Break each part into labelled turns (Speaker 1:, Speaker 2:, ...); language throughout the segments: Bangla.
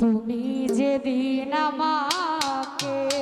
Speaker 1: তুমি যেদিন আমাকে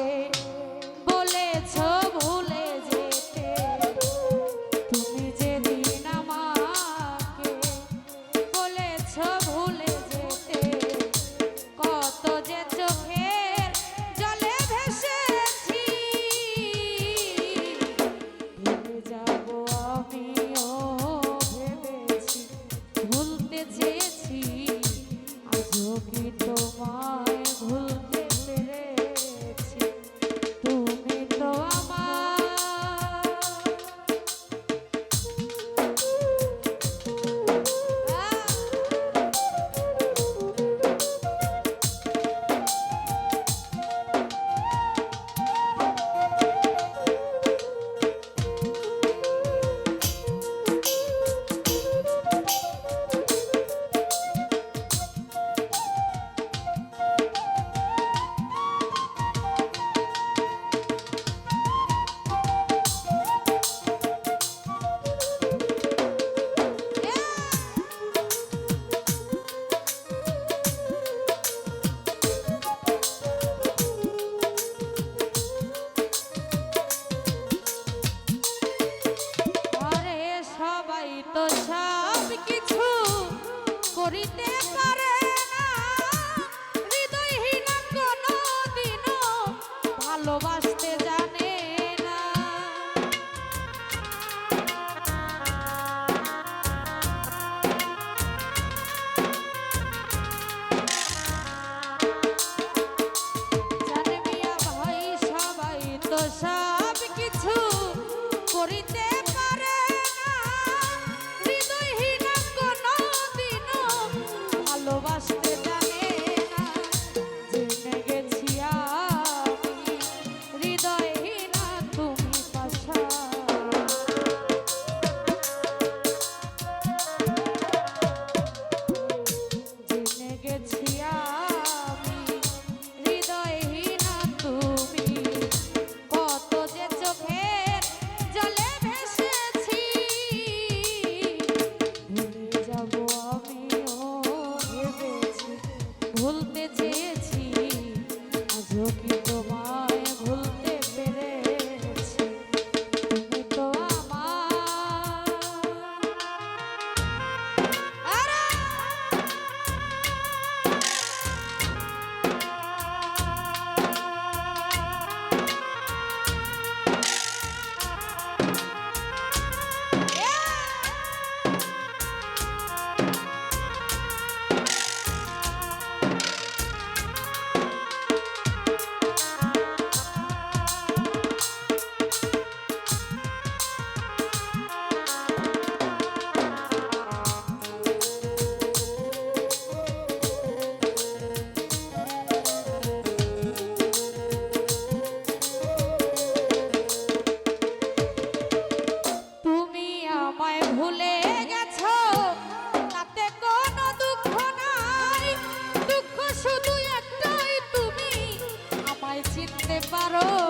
Speaker 1: parou.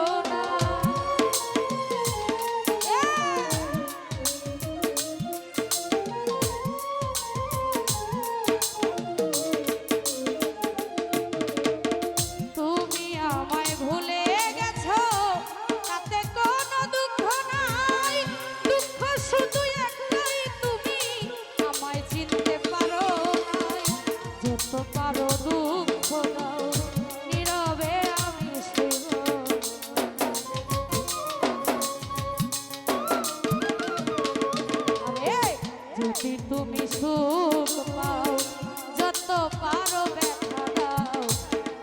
Speaker 1: যদি তুমি সুখ পাও। যত পারো ব্যথা দাও।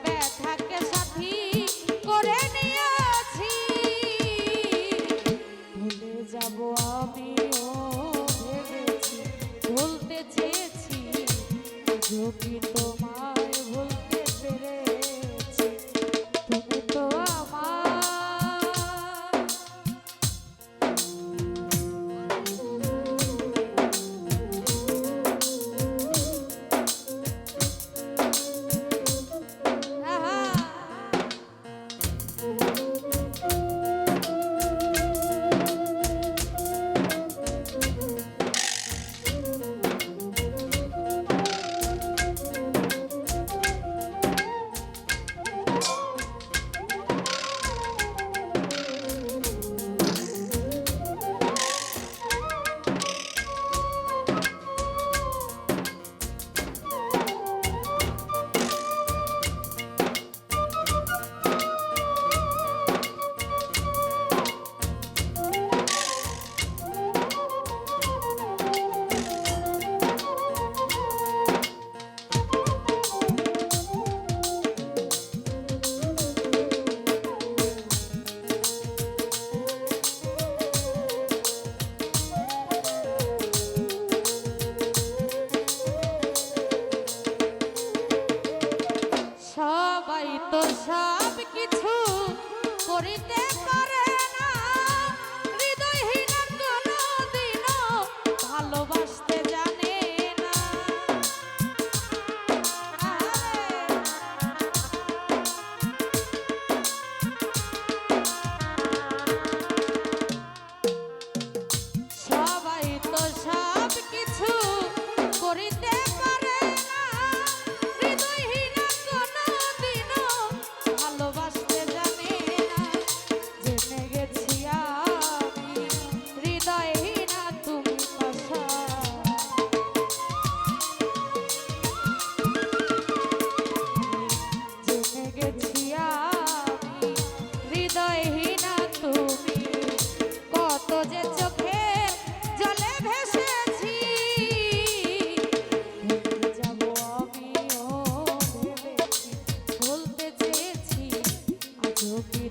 Speaker 1: ব্যথাকে সাথী করে নিয়েছি। ভুলে যাব আমিও ভুলতে চেয়েছি। ঝুঁকি তো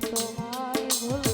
Speaker 1: তোমায় ভুল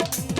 Speaker 1: love.